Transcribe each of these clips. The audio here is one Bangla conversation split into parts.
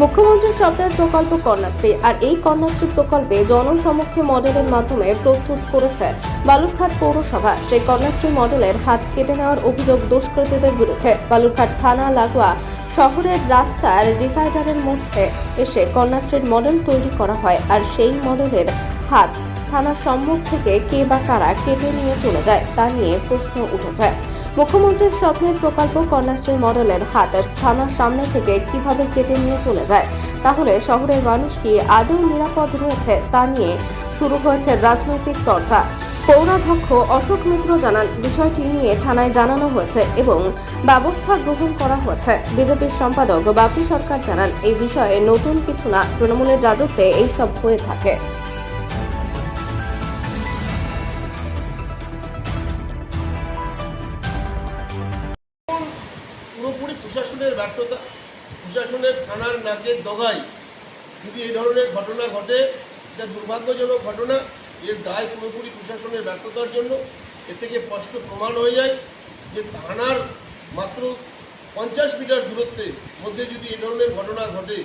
মুখ্যমন্ত্রীর স্বপ্নের প্রকল্প কন্যাশ্রী আর এই কন্যাশ্রী প্রকল্পে জনসমক্ষে মডেলের মাধ্যমে প্রস্তুত করেছে বালুরঘাট পৌরসভা। সেই কন্যাশ্রী মডেলের হাত কেটে নেওয়ার অভিযোগ দুষ্কৃতীদের বিরুদ্ধে। বালুরঘাট থানা লাগোয়া শহরের রাস্তার ডিভাইডারের মধ্যে এসে কন্যাশ্রীর মডেল তৈরি করা হয় আর সেই মডেলের হাত থানার সম্মুখ থেকে কে বা কারা কেটে নিয়ে চলে যায় তা নিয়ে প্রশ্ন উঠেছে। মুখ্যমন্ত্রীর স্বপ্নের প্রকল্প কন্যাশ্রী মডেলের হাত থানার সামনে থেকে কীভাবে কেটে নিয়ে চলে যায়? তাহলে শহরের মানুষ কি আদৌ নিরাপদ রয়েছে? তা নিয়ে শুরু হয়েছে রাজনৈতিক চর্চা। পৌরাধ্যক্ষ অশোক মিত্র জানান, বিষয়টি নিয়ে থানায় জানানো হয়েছে এবং ব্যবস্থা গ্রহণ করা হয়েছে। বিজেপির সম্পাদক বাপি সরকার জানান, এই বিষয়ে নতুন কিছু না। তৃণমূলের রাজত্বে এইসব হয়ে থাকে। প্রশাসনের ব্যর্থতা, প্রশাসনের থানার নাকের ডগায় যদি এই ধরনের ঘটনা ঘটে, এটা দুর্ভাগ্যজনক ঘটনা, এর দায় পুরোপুরি প্রশাসনের ব্যর্থতার জন্য। এ থেকে স্পষ্ট প্রমাণ হয়ে যায় যে থানার মাত্র পঞ্চাশ মিটার দূরত্বের মধ্যে যদি এই ধরনের ঘটনা ঘটে,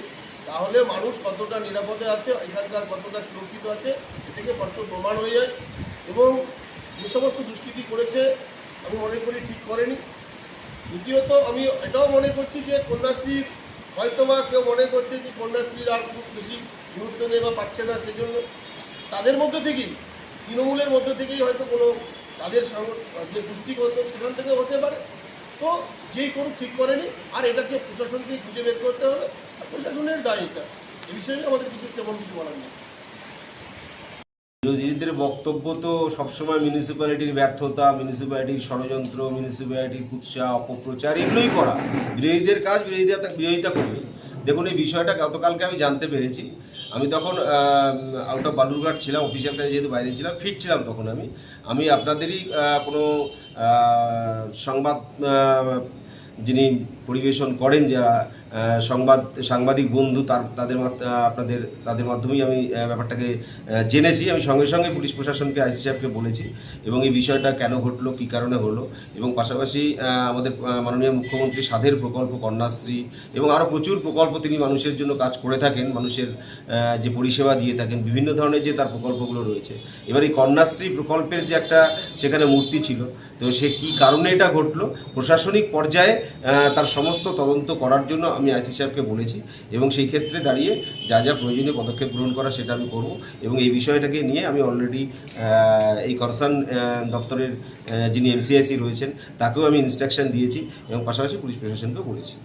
তাহলে মানুষ কতটা নিরাপদে আছে, এখানকার কতটা সুরক্ষিত আছে, এ থেকে স্পষ্ট প্রমাণ হয়ে যায়। এবং যে সমস্ত দুষ্কৃতি করেছে, আমি মনে করি ঠিক করেনি। দ্বিতীয়ত আমি এটাও মনে করছি যে কন্যাশ্রী হয়তো বা কেউ মনে করছে যে কন্যাশ্রীর আর খুব বেশি গুরুত্ব নেই বা পাচ্ছে না সেজন্য। তাদের মধ্যে থেকেই, তৃণমূলের মধ্যে থেকেই হয়তো কোনো তাদের যে গোষ্ঠীগত সেখান থেকে হতে পারে। তো যেই করুক, ঠিক করেনি আর এটাকে প্রশাসনকে খুঁজে বের করতে হবে প্রশাসনের দায় এটা। এ বিষয়ে আমাদের কিছু তেমন কিছু বলার নেই। বিরোধীদের বক্তব্য তো সবসময় মিউনিসিপ্যালিটির ব্যর্থতা মিউনিসিপ্যালিটির ষড়যন্ত্র মিউনিসিপ্যালিটির কুৎসা, অপপ্রচার, এগুলোই করা। বিরোধীদের কাজ বিরোধিতা বিরোধিতা করবে। দেখুন, এই বিষয়টা গতকালকে আমি জানতে পেরেছি। আমি তখন আউট অফ বালুরঘাট ছিলাম অফিসিয়াল কাজে যেহেতু বাইরে ছিলাম, ফিরছিলাম তখন আমি। আমি আপনাদেরই কোনো সংবাদ যিনি পরিবেশন করেন যারা সংবাদ, সাংবাদিক বন্ধু, তার, তাদের আপনাদের, তাদের মাধ্যমেই আমি ব্যাপারটাকে জেনেছি। আমি সঙ্গে সঙ্গে পুলিশ প্রশাসনকে, আইসি সাহেবকে বলেছি এবং এই বিষয়টা কেন ঘটলো, কী কারণে হলো এবং পাশাপাশি আমাদের মাননীয় মুখ্যমন্ত্রী সাধের প্রকল্প, কন্যাশ্রী এবং আরও প্রচুর প্রকল্প তিনি মানুষের জন্য কাজ করে থাকেন, মানুষের যে পরিষেবা দিয়ে থাকেন, বিভিন্ন ধরনের যে তার প্রকল্পগুলো রয়েছে। এবার এই কন্যাশ্রী প্রকল্পের যে একটা সেখানে মূর্তি ছিল, তো সে কী কারণে এটা ঘটলো? প্রশাসনিক পর্যায়ে তার সমস্ত তদন্ত করার জন্য আমি আইসি সাহেবকে বলেছি এবং সেই ক্ষেত্রে দাঁড়িয়ে যা যা প্রয়োজনীয় পদক্ষেপ গ্রহণ করা সেটা আমি করব এবং এই বিষয়টাকে নিয়ে আমি অলরেডি এই কনসার্ন দপ্তরের যিনি এমসিআইসি রয়েছেন, তাকেও আমি ইনস্ট্রাকশন দিয়েছি এবং পাশাপাশি পুলিশ প্রশাসনকেও বলেছি।